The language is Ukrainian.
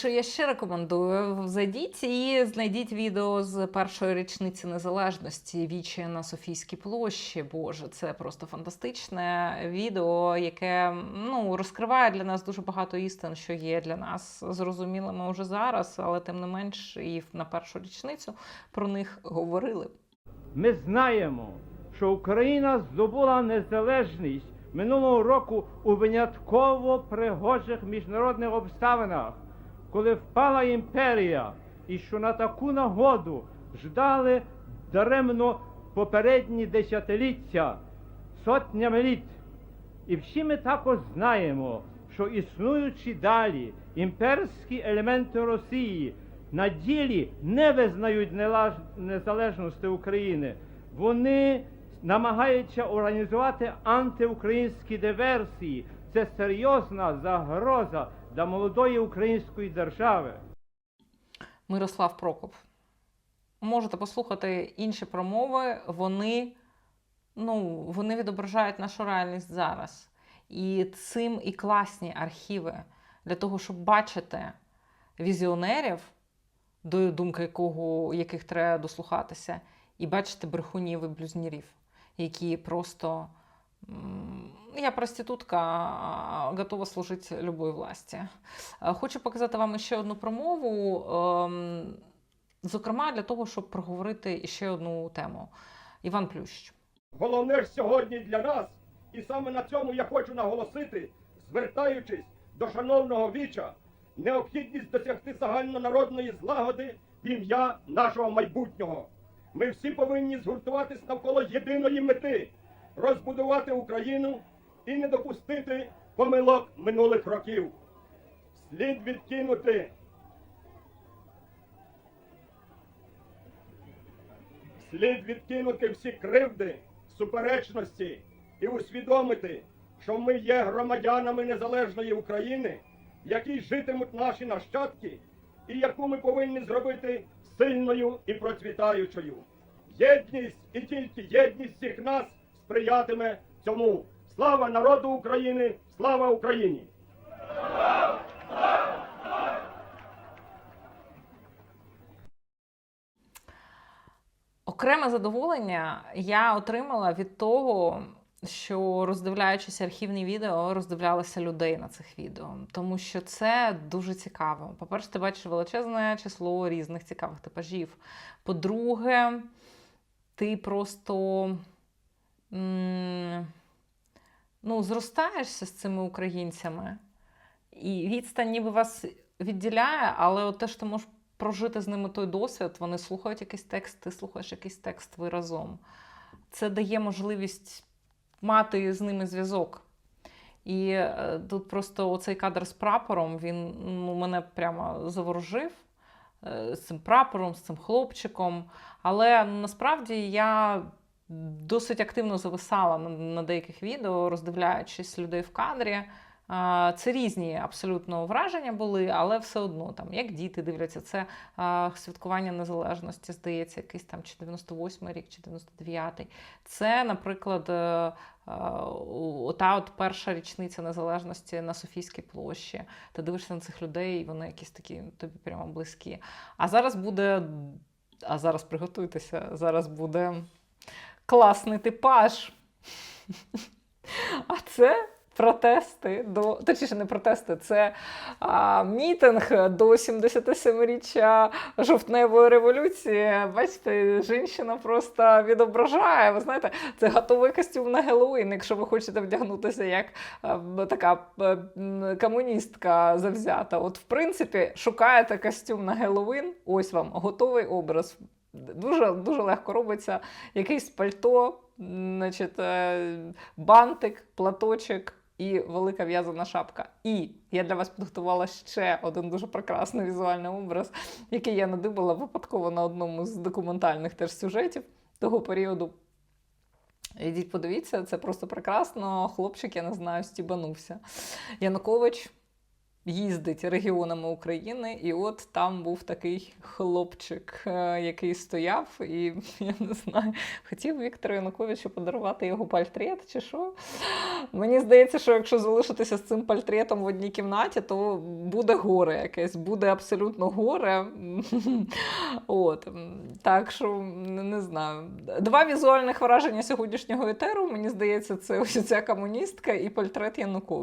що я ще рекомендую. Зайдіть і знайдіть відео з першої річниці незалежності Вічі на Софійській площі. Боже, це просто фантастичне відео, яке ну розкриває для нас дуже багато істин, що є для нас зрозумілими вже зараз, але тим не менш, і на першу річницю про них говорили. Ми знаємо, що Україна здобула незалежність минулого року у винятково пригожих міжнародних обставинах, коли впала імперія, і що на таку нагоду ждали даремно попередні десятиліття сотнями літ. І всі ми також знаємо, що існуючи далі імперські елементи Росії на ділі не визнають незалежності України. Вони намагаються організувати антиукраїнські диверсії. Це серйозна загроза для молодої української держави. Мирослав Прокоп. Можете послухати інші промови, вони, ну, вони відображають нашу реальність зараз. І цим і класні архіви для того, щоб бачити візіонерів, до думки якого, яких треба дослухатися, і бачити брехунів і блюзнірів, які просто. Я проститутка, готова служити любої власті. Е, Хочу показати вам ще одну промову, ем, зокрема для того, щоб проговорити ще одну тему. Іван Плющ. Головне ж сьогодні для нас, і саме на цьому я хочу наголосити, звертаючись до шановного віча, необхідність досягти загальнонародної злагоди в ім'я нашого майбутнього. Ми всі повинні згуртуватись навколо єдиної мети розбудувати Україну і не допустити помилок минулих років. Слід відкинути Слід відкинути всі кривди, суперечності і усвідомити, що ми є громадянами незалежної України, в якій житимуть наші нащадки, і яку ми повинні зробити сильною і процвітаючою. Єдність і тільки єдність всіх нас сприятиме цьому. Слава народу України! Слава Україні! Окреме задоволення я отримала від того, що роздивляючись архівні відео, роздивлялася людей на цих відео, тому що це дуже цікаво. По-перше, ти бачиш величезне число різних цікавих типажів. По-друге, ти просто ну, зростаєшся з цими українцями, і відстань ніби вас відділяє, але от те, що ти можеш прожити з ними той досвід, вони слухають якийсь текст, ти слухаєш якийсь текст, ви разом. Це дає можливість мати з ними зв'язок. І е, тут просто оцей кадр з прапором, він ну, мене прямо заворожив е, з цим прапором, з цим хлопчиком. Але насправді я досить активно зависала на, деяких відео, роздивляючись людей в кадрі. Це різні абсолютно враження були, але все одно, там, як діти дивляться, це святкування незалежності, здається, якийсь там чи 98-й рік, чи 99-й. Це, наприклад, е, е, ота от перша річниця незалежності на Софійській площі. Ти дивишся на цих людей, і вони якісь такі тобі прямо близькі. А зараз буде. А зараз приготуйтеся, зараз буде класний типаж. А це протести до точніше, не протести, це а, мітинг до 77-річчя жовтневої революції. Бачите, жінка просто відображає. Ви знаєте, це готовий костюм на Геловін, якщо ви хочете вдягнутися як а, така а, комуністка завзята. От, в принципі, шукаєте костюм на Геловін, ось вам готовий образ. Дуже дуже легко робиться якийсь пальто, значить, е, бантик, платочок і велика в'язана шапка. І я для вас підготувала ще один дуже прекрасний візуальний образ, який я надибала випадково на одному з документальних теж сюжетів того періоду. Ідіть, подивіться, це просто прекрасно. Хлопчик, я не знаю, стібанувся. Янукович їздить регіонами України, і от там був такий хлопчик, е, який стояв, і я не знаю, хотів Віктору Януковичу подарувати його портрет чи що. Мені здається, що якщо залишитися з цим портретом в одній кімнаті, то буде горе якесь, буде абсолютно горе. От. Так що не, знаю. Два візуальних враження сьогоднішнього етеру, мені здається, це ось ця комуністка і портрет Януковича.